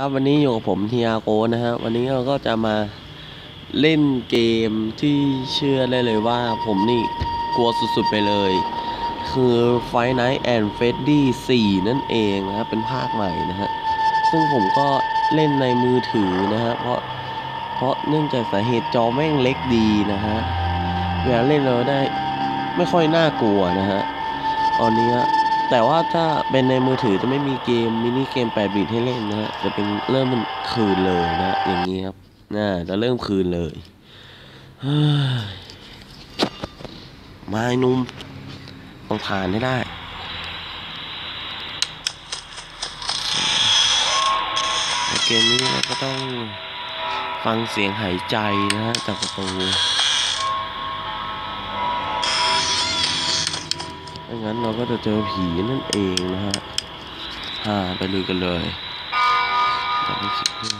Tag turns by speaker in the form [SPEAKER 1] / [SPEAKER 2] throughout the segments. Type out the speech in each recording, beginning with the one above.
[SPEAKER 1] ครับวันนี้อยู่กับผมทีอาโกนะฮะวันนี้เราก็จะมาเล่นเกมที่เชื่อได้เลยว่าผมนี่กลัวสุดๆไปเลย คือ Fight Night and Freddy 4 นั่นเองนะครับเป็นภาคใหม่นะฮะซึ่งผมก็เล่นในมือถือนะฮะเพราะเพราะเนื่องจากสาเหตุจอแม่งเล็กดีนะฮะเวลาเล่นเราได้ไม่ค่อยน่ากลัวนะฮะตอนนี้ แต่ว่าถ้าเป็นในมือถือจะไม่มีเกมมินิเกม8บิตให้เล่นนะฮะจะเป็นเริ่มเป็นคืนเลยนะอย่างนี้ครับน่าจะเริ่มคืนเลยมาไอ้นุ่มต้องผ่านให้ได้เกมนี้เราก็ต้องฟังเสียงหายใจนะฮะจากประตู ไม่งั้นเราก็จะเจอผีนั่นเองนะฮะฮ่าไปลุยกันเลยอย่าไปคิดเรื่อ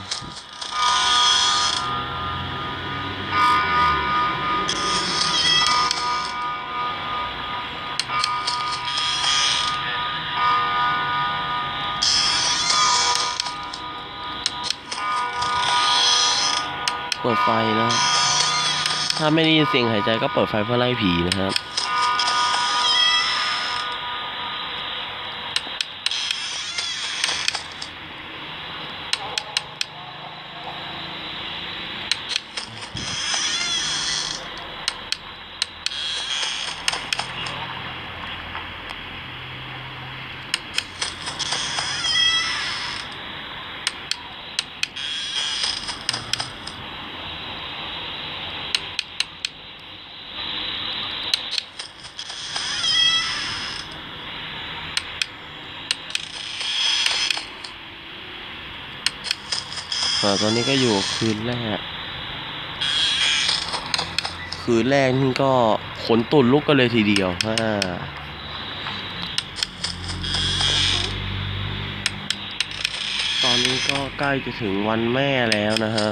[SPEAKER 1] เปิดไฟนะ ถ้าไม่ได้ยินเสียงหายใจก็เปิดไฟเพื่อไล่ผีนะครับ ตอนนี้ก็อยู่คืนแรก คืนแรกนี่ก็ขนตุ่นลุกกันเลยทีเดียวอ่าตอนนี้ก็ใกล้จะถึงวันแม่แล้วนะฮะ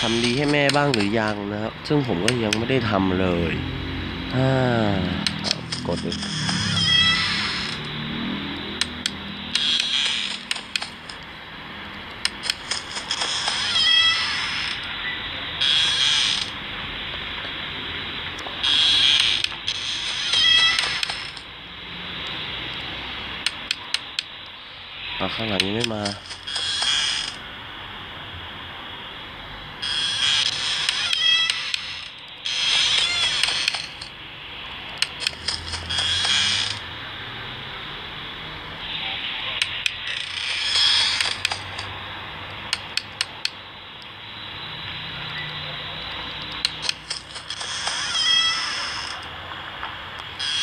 [SPEAKER 1] ทำดีให้แม่บ้างหรือยังนะครับ ซึ่งผมก็ยังไม่ได้ทำเลย อ่ากดเลย อะข้างหลังยังไม่มา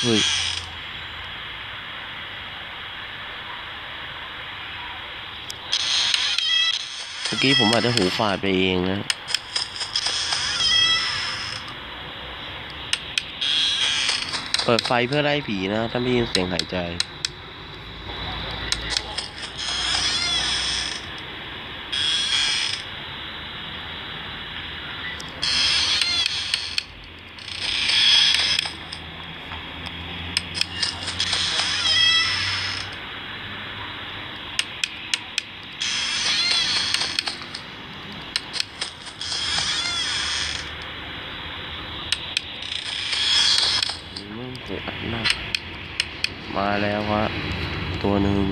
[SPEAKER 1] เฮ้ย เมื่อ กี้ผมอาจจะหูฝาดไปเองนะเปิดไฟเพื่อไล่ผีนะ ถ้าไม่ยินเสียงหายใจ มึงโหดมาก มาแล้วฮะตัวหนึ่ง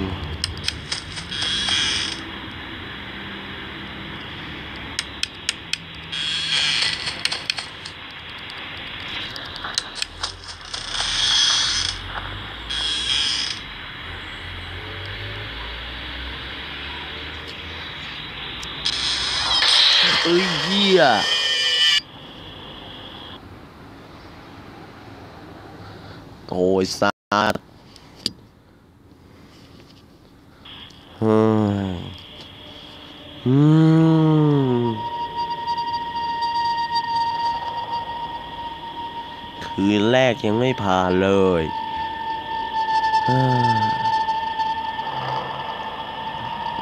[SPEAKER 1] เอ้ยเหี้ยโอ้ยสัตว์เฮ้ยอืมคืนแรก ยังไม่ผ่านเลย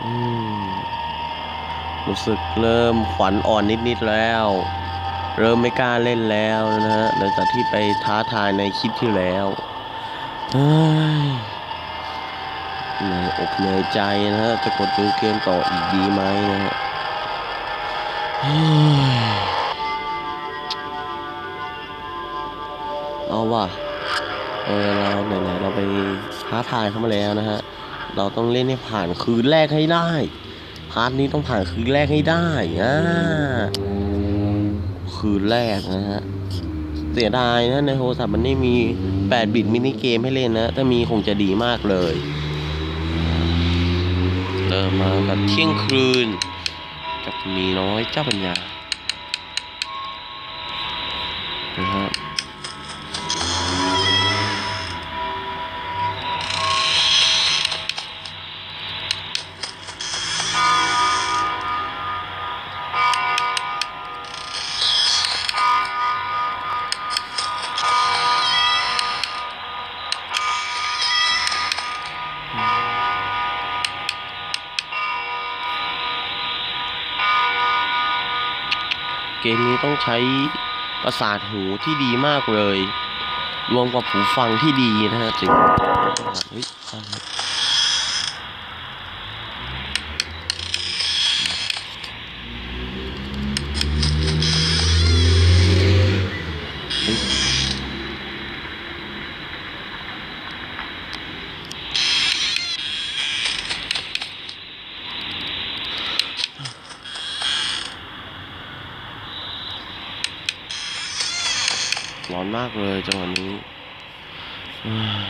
[SPEAKER 1] อืมรู้สึกเริ่มขวัญอ่อนนิดๆแล้ว เริ่มไม่กล้าเล่นแล้วนะฮะหลังจากที่ไปท้าทายในคลิปที่แล้วเฮ้ยเหนื่อยอกเหนื่อยใจนะฮะจะกดดูเกมต่ออีกดีไหมนะฮะ ว่ะเออเราไหนๆเราไปท้าทายเข้ามาแล้วนะฮะ เราต้องเล่นให้ผ่านคืนแรกให้ได้ พาร์ทนี้ต้องผ่านคืนแรกให้ได้อ่าคืนแรกนะฮะ เสียดายนะในโทรศัพท์มันไม่มี 8 บิตมินิเกมให้เล่นนะ ถ้ามีคงจะดีมากเลยเริ่มมากับเที่ยงคืน กับมีน้อยเจ้าปัญญานะฮะ มนี้ต้องใช้ประสาทหูที่ดีมากเลย รวมกับหูฟังที่ดีนะฮะจึงเฮ้ย ร้อนมากเลยจังหวะนี้เอ้ย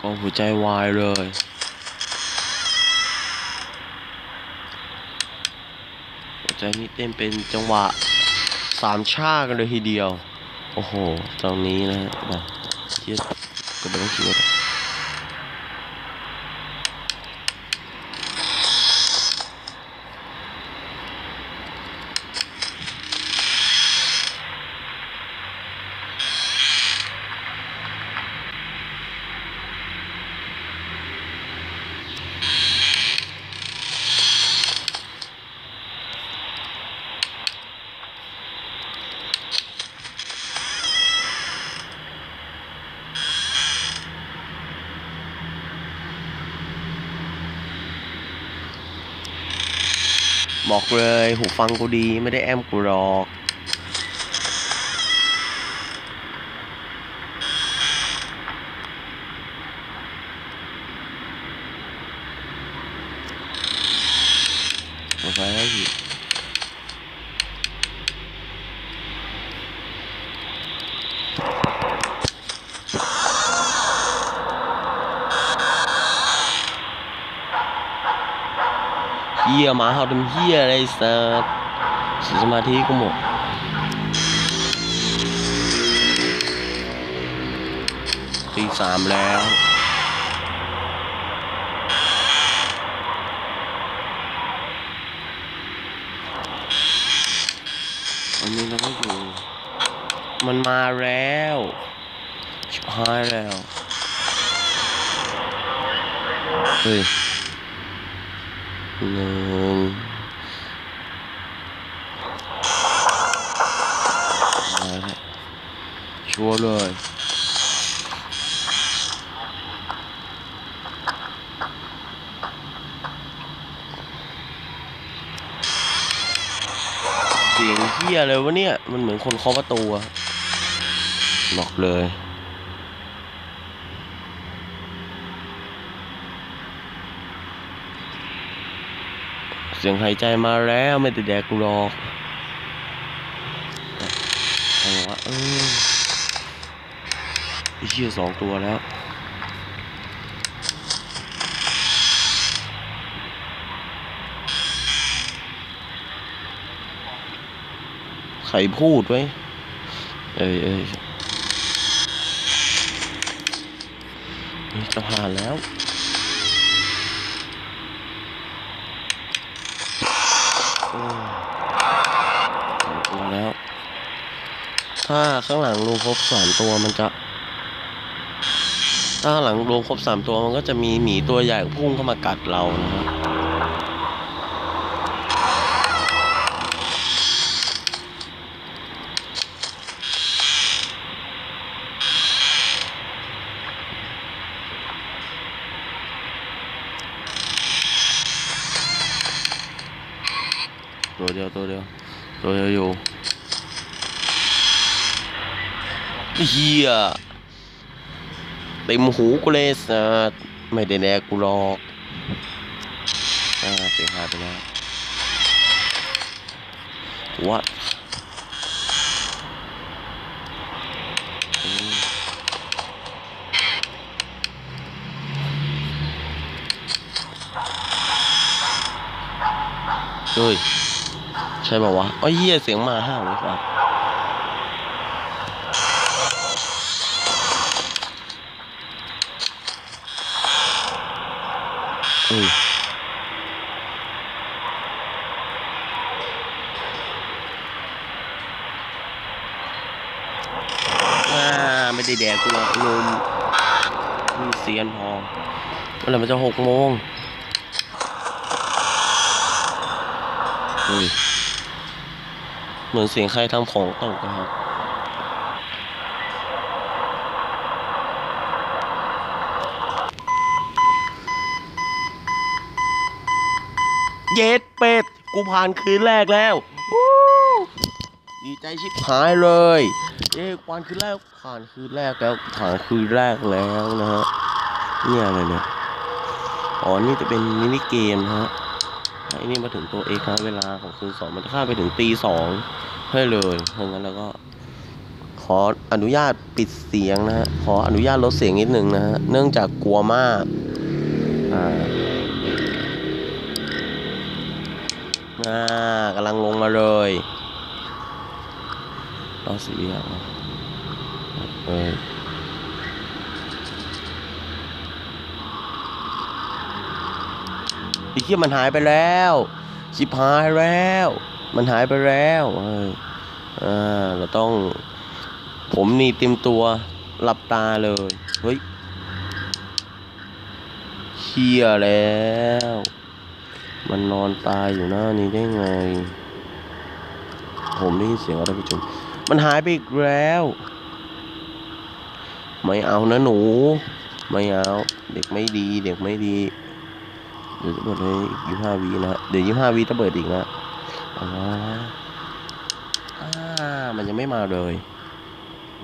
[SPEAKER 1] ก็หัวใจวายเลยหัวใจนี่เต้นเป็นจังหวะ สามชากันเลยทีเดียว โอ้โห ตรงนี้นะฮะเทียก็ไม่ต้องคิดว่า บอกเลย หูฟังกูดีไม่ได้แอมกูหรอก โอเคพี่เฮียหมาเห่าทำเฮียอะไรสัสเสียสมาธิกูหมดตีสามแล้วอันนี้เราก็อยู่ มันมาแล้ว ชิบหายแล้ว เฮ้ย หนึ่งมาแล้วชัวร์เลยเสียงเฮียเลยวะเนี่ย มันเหมือนคนเคาะประตูอะบอกเลย เสียงหายใจมาแล้วไม่ติดแดกกูหรอกเอาวะเออไอ้เชี่ยสองตัวแล้วใครพูดไว้ เอ้ยเฮ้ยจะผ่านแล้ว โอ้สอง ตัวแล้ว ถ้าข้างหลังลูครบสามตัวมันจะ ถ้าหลังรูครบสามตัวมันก็จะมีหมีตัวใหญ่พุ่งเข้ามากัดเรานะครับ เดียวตัวเดียวตัวเดียวอยู่เฮียเต็มหูกูเลยสัสไม่ได้แดกกูหรอกอ่าเสียหายไปแล้ว what อืมเฮ้ย ใช่ป่าวะอ๋อเหี้ยเสียงมาห้าวเลยครับเฮ้ยอ่าไม่ได้แดกกูหรอกลุมนี่เสียนพอเมื่อไหร่มันจะหกโมงเฮ้ย เหมือนเสียงใครทำของตกนะครับเย็ดเป็ด กูผ่านคืนแรกแล้ว ดีใจชิบหายเลยเย้ผ่านคืนแรก ผ่านคืนแรกแล้ว ผ่านคืนแรกแล้วนะฮะ เนี่ยอะไรเนี่ย อ๋อ นี่จะเป็นมินิเกมนะฮะ ไอ้นี่มาถึงตัวเอกครับเวลาของคืนสองมันจะข้ามไปถึงตีสองให้เลยเพราะงั้นแล้วก็ขออนุญาตปิดเสียงนะฮะขออนุญาตลดเสียงนิดนึงนะฮะเนื่องจากกลัวมากอ่าอ่ากำลังลงมาเลยรอสีอะเอ้ อ้เหี้ยมันหายไปแล้วชิบหายแล้ว มันหายไปแล้วเอ้ยอ่าเราต้อง ผมนี่เต็มตัวหลับตาเลยเฮ้ยเชี่ยแล้ว มันนอนตายอยู่หน้านี้ได้ไง ผมได้ยินเสียงอะไรผู้ชมมันหายไปอีกแล้ว ไม่เอานะหนู ไม่เอา เด็กไม่ดี เด็กไม่ดี เดี๋ยวจะเปิดให้ยี่ห้าวีนะฮะเดี๋ยวยี่ห้าวีจะเปิดอีกนะอ่าอ่ามันยังไม่มาเลย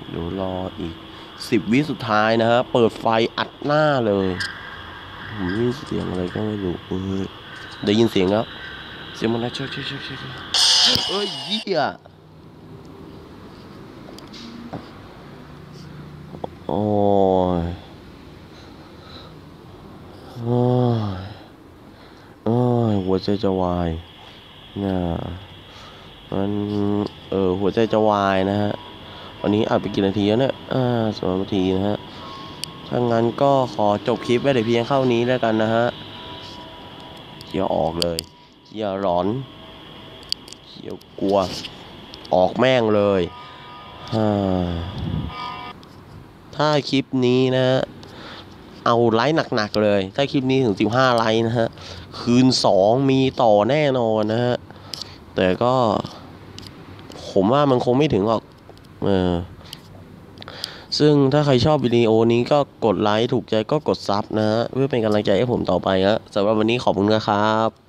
[SPEAKER 1] เดี๋ยวรออีกสิบวิสุดท้ายนะฮะ เปิดไฟอัดหน้าเลยผมได้ยินเสียงอะไรก็ไม่รู้เออได้ยินเสียงแล้วเสียงมันนะช่วยช่วยช่วยช่วยช่วยเอ้ยเหี้ยโอ้ยโอ้ยโอ้ยหัว ใจจะวายน่ะมันเออหัวใจจะวายนะฮะ วันนี้อัดไปกี่นาทีแล้วเนี่ยอ่าสองนาทีนะฮะ ถ้างั้นก็ขอจบคลิปไว้แต่เพียงเท่านี้แล้วกันนะฮะเขียวออกเลยเขียวร้อนเขียวกลัว ออกแม่งเลย ถ้าคลิปนี้นะ เอาไลค์หนักๆเลย ถ้าคลิปนี้ถึง 15 ไลค์นะฮะ คืน 2 มีต่อแน่นอนนะฮะ แต่ก็ ผมว่ามันคงไม่ถึงหรอก เออ ซึ่งถ้าใครชอบวิดีโอนี้ก็กดไลค์ ถูกใจก็กดซับนะฮะ เพื่อเป็นกำลังใจให้ผมต่อไปนะสำหรับวันนี้ขอบคุณนะครับ